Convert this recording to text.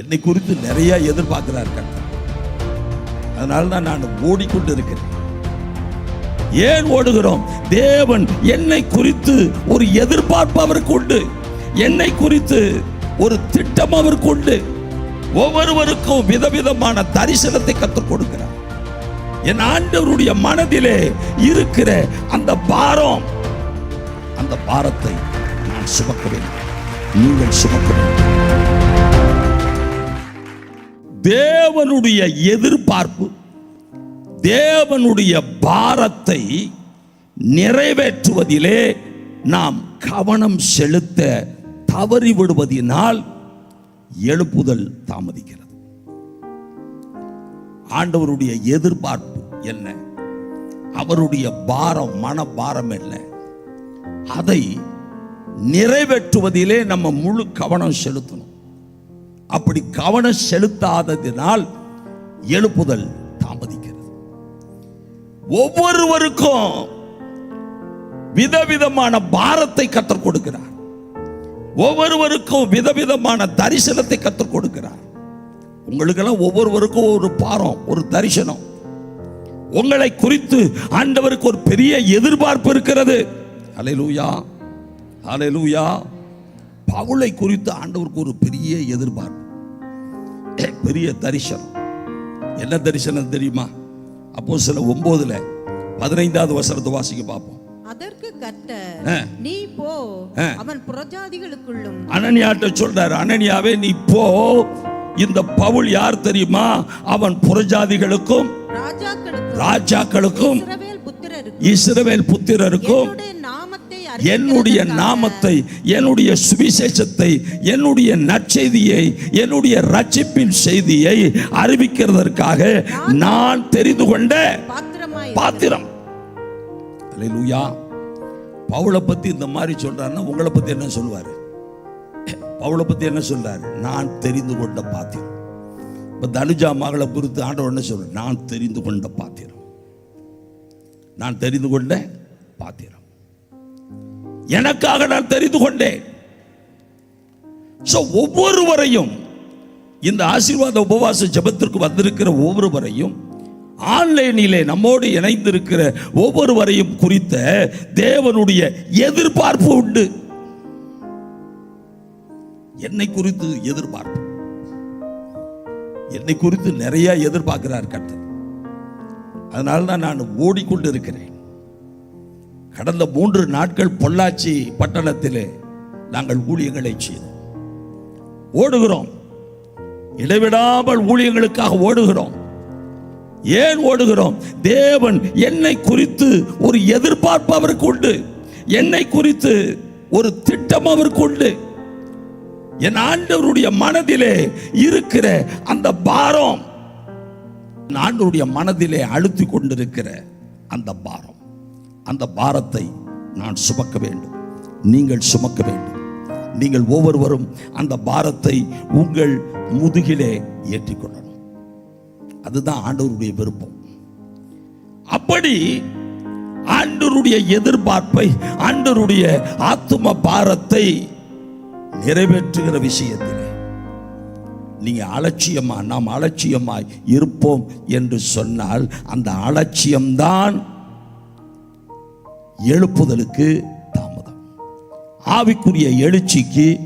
என்னை குறித்து நிறைய எதிர்பார்க்கிறார் கர்த்தர் அதனால தான் நான் ஓடிக்கொண்டு இருக்கிறேன் ஏன் ஓடுகிறோம்? தேவன் என்னை குறித்து ஒரு எதிர்பார்ப்பு அவருக்கு உண்டு. என்னை குறித்து ஒரு திட்டம் அவருக்கு உண்டு. ஒவ்வொருவருக்கும் விதவிதமான தரிசனத்தை கற்றுக் கொடுக்கிறார். என் ஆண்டவருடைய மனதிலே இருக்கிற அந்த பாரம் அந்த பாரத்தை நான் சுமக்க வேண்டும். நீங்கள் சுமக்க வேண்டும். தேவனுடைய எதிர்பார்ப்பு தேவனுடைய பாரத்தை நிறைவேற்றுவதிலே நாம் கவனம் செலுத்த தவறிவிடுவதினால் எழுப்புதல் தாமதிக்கிறது. ஆண்டவருடைய எதிர்பார்ப்பு என்ன? அவருடைய பாரம் மன பாரம் என்ன? அதை நிறைவேற்றுவதிலே நம்ம முழு கவனம் செலுத்தணும். அப்படி கவனம் செலுத்தாததினால் எழுப்புதல் தாமதிக்கிறது. ஒவ்வொருவருக்கும் விதவிதமான பாரத்தை கற்றுக் கொடுக்கிறார். ஒவ்வொருவருக்கும் விதவிதமான தரிசனத்தை கற்றுக் கொடுக்கிறார். உங்களுக்கெல்லாம் ஒவ்வொருவருக்கும் ஒரு பாரம் ஒரு தரிசனம். உங்களை குறித்து ஆண்டவருக்கு ஒரு பெரிய எதிர்பார்ப்பு இருக்கிறது. அலையலூயா அலையலூயா பவுளை குறித்து ஆண்டவருக்கு ஒரு பெரிய எதிர்பார்ப்பு. பெரிய தரிசனம். என்ன தரிசனம் தெரியுமா? அப்போ சில ஒன்பதுல பதினைந்தாவது வசனத்தை வாசிக்க பார்ப்போம். அதற்கு கர்த்தர் ஆ. நீ போ. அவன் புறஜாதிகளுக்குள்ளும். அனனியாட்ட சொல்றாரு அனனியாவே நீ போ. இந்த பவுல் யார் தெரியுமா? அவன் புறஜாதிகளுக்கும் ராஜாக்களுக்கும் இஸ்ரவேல் புத்திரருக்கும். என்னுடைய நாமத்தை என்னுடைய சுவிசேஷத்தை என்னுடைய நற்செய்தியை என்னுடைய ரட்சிப்பின் செய்தியை அறிவிக்கிறதற்காக நான் தெரிந்து கொண்ட பாத்திரம். அல்லேலூயா பவுலை பத்தி இந்த மாதிரி சொல்றாருன்னா உங்களை பத்தி என்ன சொல்லுவாரு? பவுலை பத்தி என்ன சொல்றாரு? நான் தெரிந்து கொண்ட பாத்திரம். இப்ப தனுஜா மகளை குறித்து ஆண்டவர் என்ன சொல்ற நான் தெரிந்து கொண்ட பாத்திரம். நான் தெரிந்து கொண்ட பாத்திரம். எனக்காக நான் தெரிந்து கொண்டேன். So, ஒவ்வொருவரையும் இந்த ஆசீர்வாத உபவாச ஜெபத்திற்கு வந்திருக்கிற ஒவ்வொருவரையும் ஆன்லைனிலே நம்மோடு இணைந்திருக்கிற ஒவ்வொருவரையும் குறித்த தேவனுடைய எதிர்பார்ப்பு உண்டு. என்னை குறித்து எதிர்பார்ப்பு. என்னை குறித்து நிறைய எதிர்பார்க்கிறார் கர்த்தர். அதனால தான் நான் ஓடிக்கொண்டு இருக்கிறேன் கடந்த மூன்று நாட்கள் பொள்ளாச்சி பட்டணத்திலே நாங்கள் ஊழியங்களை செய்தோம். ஓடுகிறோம். இடைவிடாமல் ஊழியங்களுக்காக ஓடுகிறோம். ஏன் ஓடுகிறோம்? தேவன் என்னை குறித்து ஒரு எதிர்பார்ப்பு அவருக்கு உண்டு. என்னை குறித்து ஒரு திட்டம் அவருக்கு உண்டு. என் ஆண்டவருடைய மனதிலே இருக்கிற அந்த பாரம் ஆண்டவருடைய மனதிலே அழுத்தி கொண்டிருக்கிற அந்த பாரம். அந்த பாரத்தை நான் சுமக்க வேண்டும். நீங்கள் சுமக்க வேண்டும். நீங்கள் ஒவ்வொருவரும் அந்த பாரத்தை உங்கள் முதுகிலே ஏற்றிக்கொள்ளணும். அதுதான் ஆண்டவருடைய விருப்பம். அப்படி ஆண்டவருடைய எதிர்பார்ப்பை ஆண்டவருடைய ஆத்தும பாரத்தை நிறைவேற்றுகிற விஷயத்தில் நீங்க அலட்சியமா நாம் அலட்சியமாய் இருப்போம் என்று சொன்னால் அந்த அலட்சியம்தான் எழுப்புதலுக்கு தாமதம். ஆவிக்குரிய எழுச்சிக்கு